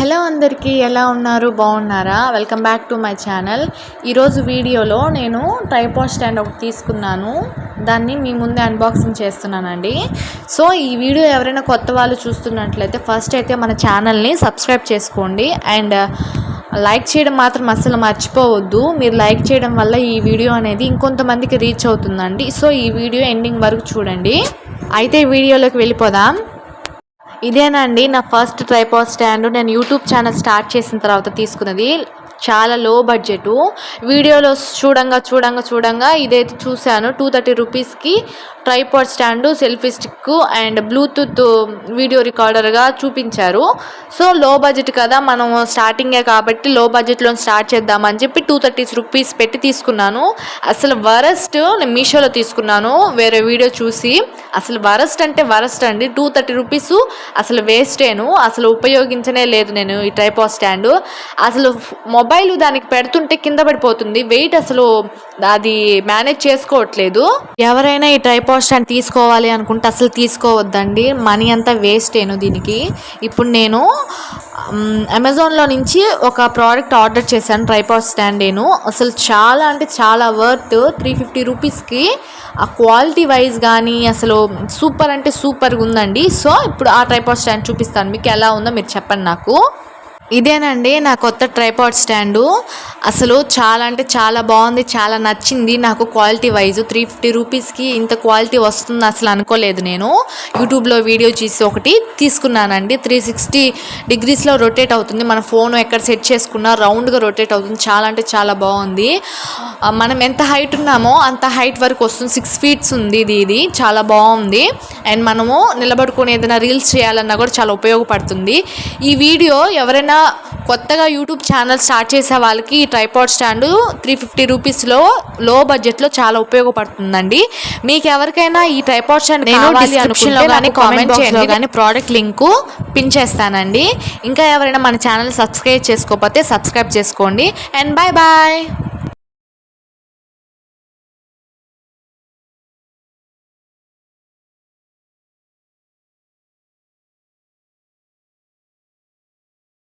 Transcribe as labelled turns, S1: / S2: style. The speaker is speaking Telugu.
S1: హలో అందరికీ ఎలా ఉన్నారు? బాగున్నారా? Welcome back to my channel. ఈరోజు వీడియోలో నేను ట్రైపాడ్ స్టాండ్ ఒకటి తీసుకున్నాను. దాన్ని మీ ముందే అన్బాక్సింగ్ చేస్తున్నానండి. సో ఈ వీడియో ఎవరైనా కొత్త వాళ్ళు చూస్తున్నట్లయితే ఫస్ట్ అయితే మన ఛానల్ని సబ్స్క్రైబ్ చేసుకోండి. అండ్ లైక్ చేయడం మాత్రం అస్సలు మర్చిపోవద్దు. మీరు లైక్ చేయడం వల్ల ఈ వీడియో అనేది ఇంకొంతమందికి రీచ్ అవుతుందండి. సో ఈ వీడియో ఎండింగ్ వరకు చూడండి. అయితే వీడియోలోకి వెళ్ళిపోదాం. ఇదేనండి నా ఫస్ట్ ట్రైపాడ్ స్టాండ్. నేను యూట్యూబ్ ఛానల్ స్టార్ట్ చేసిన తర్వాత తీసుకున్నది. చాలా లో బడ్జెట్ వీడియోలో చూడంగా చూడంగా చూడంగా ఇదైతే చూశాను. టూ థర్టీ రూపీస్కి tripod stand selfie stick and bluetooth video రికార్డర్గా చూపించారు. సో లో బడ్జెట్ కదా. మనం స్టార్టింగే కాబట్టి లో బడ్జెట్లో స్టార్ట్ చేద్దామని చెప్పి టూ థర్టీ రూపీస్ పెట్టి తీసుకున్నాను. అసలు వరస్ట్ నేను మీషోలో తీసుకున్నాను. వేరే వీడియో చూసి అసలు వరస్ట్ అంటే వరస్ట్ అండి. టూ థర్టీ రూపీస్ అసలు వేస్టేను అసలు ఉపయోగించనే లేదు నేను ఈ ట్రైపాడ్ స్టాండ్ అసలు మొబైల్ దానికి పెడుతుంటే కింద పడిపోతుంది. వెయిట్ అసలు అది మేనేజ్ చేసుకోవట్లేదు. ఎవరైనా ఈ ట్రైపాడ్ స్టాండ్ తీసుకోవాలి అనుకుంటే అసలు తీసుకోవద్దండి. మనీ అంతా వేస్ట్ ఏను దీనికి. ఇప్పుడు నేను అమెజాన్లో నుంచి ఒక ప్రోడక్ట్ ఆర్డర్ చేశాను ట్రైపాడ్ స్టాండ్ నేను అసలు చాలా అంటే చాలా వర్త్ త్రీ ఫిఫ్టీ రూపీస్కి. ఆ క్వాలిటీ వైజ్ కానీ అసలు సూపర్ అంటే సూపర్గా ఉందండి సో ఇప్పుడు ఆ ట్రైపాడ్ స్టాండ్ చూపిస్తాను. మీకు ఎలా ఉందో మీరు చెప్పండి నాకు. ఇదేనండి నా కొత్త ట్రైపాడ్ స్టాండు అసలు చాలా అంటే చాలా బాగుంది చాలా నచ్చింది. నాకు క్వాలిటీ వైజ్ త్రీ ఫిఫ్టీ రూపీస్కి ఇంత క్వాలిటీ వస్తుంది అసలు అనుకోలేదు నేను. యూట్యూబ్లో వీడియో చూసి ఒకటి తీసుకున్నానండి. త్రీ సిక్స్టీ డిగ్రీస్లో రొటేట్ అవుతుంది. మన ఫోన్ ఎక్కడ సెట్ చేసుకున్నా రౌండ్గా రొటేట్ అవుతుంది. చాలా అంటే చాలా బాగుంది. మనం ఎంత హైట్ ఉన్నామో అంత హైట్ వరకు వస్తుంది. సిక్స్ ఫీట్స్ ఉంది ఇది ఇది. చాలా బాగుంది. అండ్ మనము నిలబడుకొని ఏదైనా రీల్స్ చేయాలన్నా కూడా చాలా ఉపయోగపడుతుంది. ఈ వీడియో ఎవరైనా కొత్తగా యూట్యూబ్ ఛానల్ స్టార్ట్ చేసే వాళ్ళకి ఈ ట్రైపాడ్ స్టాండ్ త్రీ ఫిఫ్టీ రూపీస్లో లో బడ్జెట్లో చాలా ఉపయోగపడుతుందండి. మీకు ఎవరికైనా ఈ ట్రైపాడ్ స్టాండ్
S2: నేను
S1: కావాలి
S2: description లో
S1: అనుకుంటే
S2: కానీ
S1: కామెంట్ చేయండి. కానీ ప్రోడక్ట్ లింకు పిన్ చేస్తానండి. ఇంకా ఎవరైనా మన ఛానల్ సబ్స్క్రైబ్ చేసుకోకపోతే సబ్స్క్రైబ్ చేసుకోండి. And bye bye